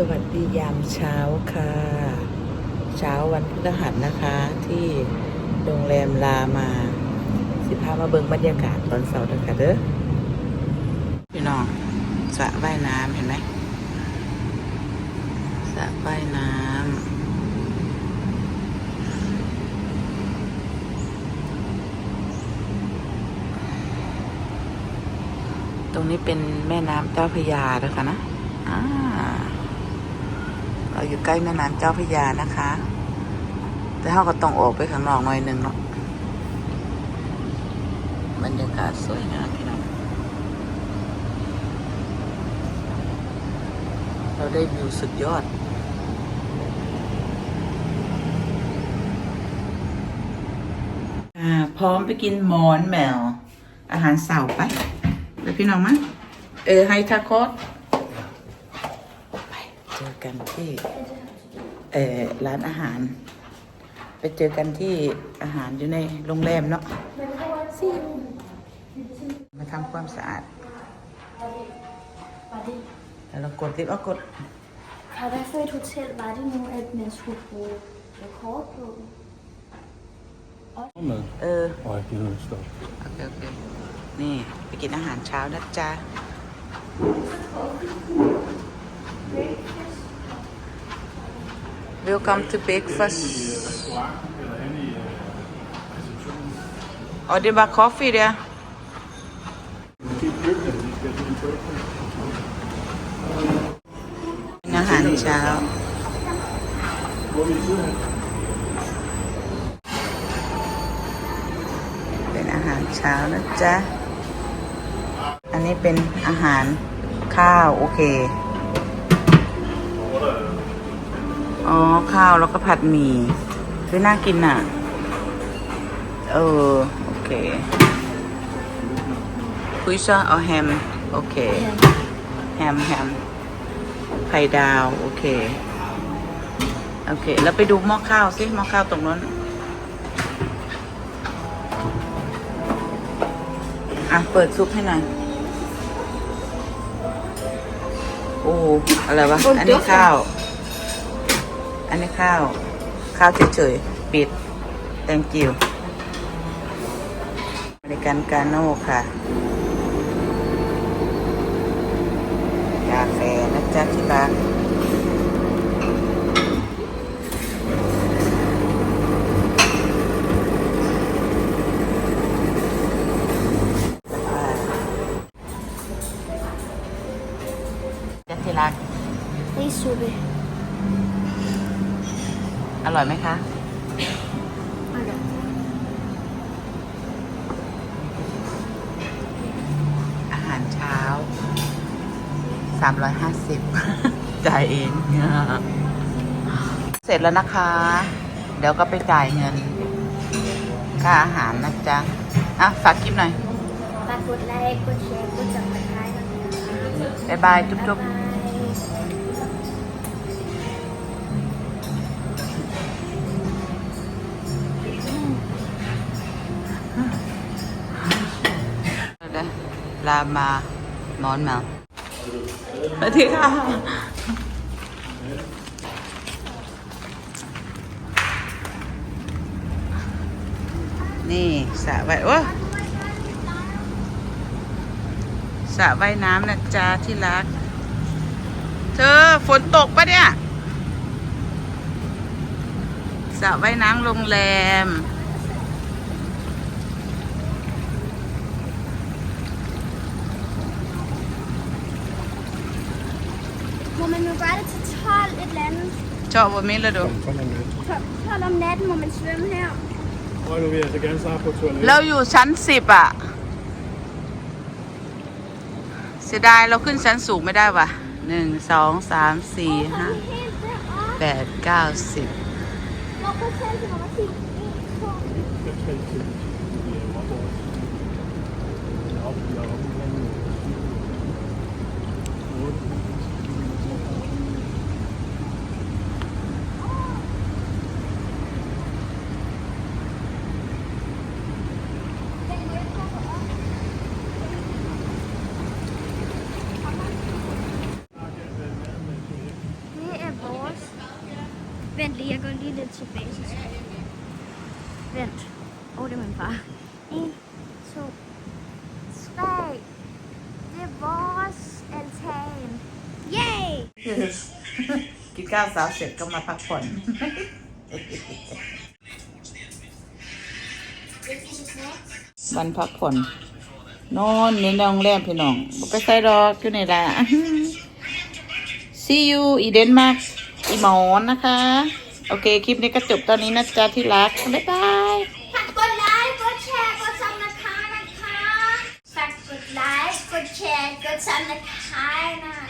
สวัสดียามเช้าค่ะ เช้าวันพฤหัสนะคะที่โรงแรมลามา สิพามาเบิ่งบรรยากาศตอนเสาร์นะคะเด้อพี่น้องสระว่ายน้ำเห็นไหมสระว่ายน้ำตรงนี้เป็นแม่น้ำเจ้าพยานะคะนะอ่า เราอยู่ใกล้แม่น้ำเจ้าพระยานะคะ แต่เราก็ต้องออกไปข้างนอกหน่อยหนึ่งเนาะบรรยากาศสวยงามพี่น้องเราได้วิวสุดยอดอ่าพร้อมไปกินหมอนแมว อาหารเสาร์ไป ไปพี่น้องมั้ยเออให้ทาโคส กันที่เออร้านอาหาร ไปเจอกันที่อาหารอยู่ในโรงแรมเนาะมาทำความสะอาดแล้วเรากดลิฟต์เอากด Og hvad for et hotel var det nu, at man skulle bruge rekord på? med. เออ Og jeg gider ikke stoppe. โอเคโอเคนี่ไปกินอาหารเช้านะจ๊ะ Welcome to breakfast. Og det var kaffe der. De køkkenet, de skal til en køkken. เป็นอาหารเช้า Hvor er vi sidder? เป็นอาหารเช้านะจ๊ะ อันนี้เป็นอาหารข้าว โอเค ข้าวแล้วก็ผัดหมี่คือน่ากินอะ เออ โอเคคุยซ่าเอาแฮม โอเค แฮมแฮมไข่ดาว โอเค โอเค แล้วไปดูหม้อข้าวสิหม้อข้าวตรงนั้นอะ เปิดซุปให้หน่อย โอ้ อะไรวะ อันนี้ข้าว อันนี้ข้าว ข้าวเฉยๆ ปิด thank you บริการกาโน่ค่ะ กาแฟนะจ๊ะที่ร้านจ๊ะที่รัก Rissuppe. อร่อยไหมคะ Okay. อาหารเช้าสามร้อยห้าสิบจ่ายเองเสร็จแล้วนะคะ เดี๋ยวก็ไปจ่ายเงินค่าอาหารนะจ๊ะ อะ ฝากคลิปหน่อยฝากกดไลค์ กดแชร์ กดจับตะไคร้นะคะบ๊ายบาย จุ๊บจุ๊ บบ๊ายบายลามามอนมาสวัสดีค่ะนี่สระว่ายโอ้สระว่ายน้ำนะจ๊ะที่รัก เธอฝนตกปะเนี่ยสระว่ายน้ำโรงแรม Må man nu gøre det til 12 et eller andet? ชอบว่ามิละดู Kom, kom med. 12 om natten må man svømme her. Og nu vil jeg så gerne starte på toilettet. เราอยู่ชั้นสิบอะเสียดายเราขึ้นชั้นสูงไม่ได้ว่ะหนึ่งสองสามสี่ Åh, ห้า så er vi helt deroppe. แปดเก้าสิบ Hvor på selv til nummer 10? 1, 2, Jeg kan ikke til. Ja, hvor er det? Jeg er oppe, jeg er oppe i landet. Otte. Vent lige, jeg går lige lidt tilbage. Så skal jeg... Vent. Åh, oh, det er min far. En, to, tre. Det er vores altan. Yay! กินข้าวสาวเสร็จก็มาพักผ่อน วันพักผ่อน นอนในโรงแรมพี่น้องบ่ไปใส่ดอกอยู่ในละ See you อีเดนมาร์ก อีหมอนนะคะ โอเค คลิปนี้ก็จบตอนนี้นะจ๊ะที่รัก บ๊ายบายฝากกดไลค์ กดแชร์ กดซับนะคะนะคะฝากกดไลค์ กดแชร์ กดซับนะคะนะ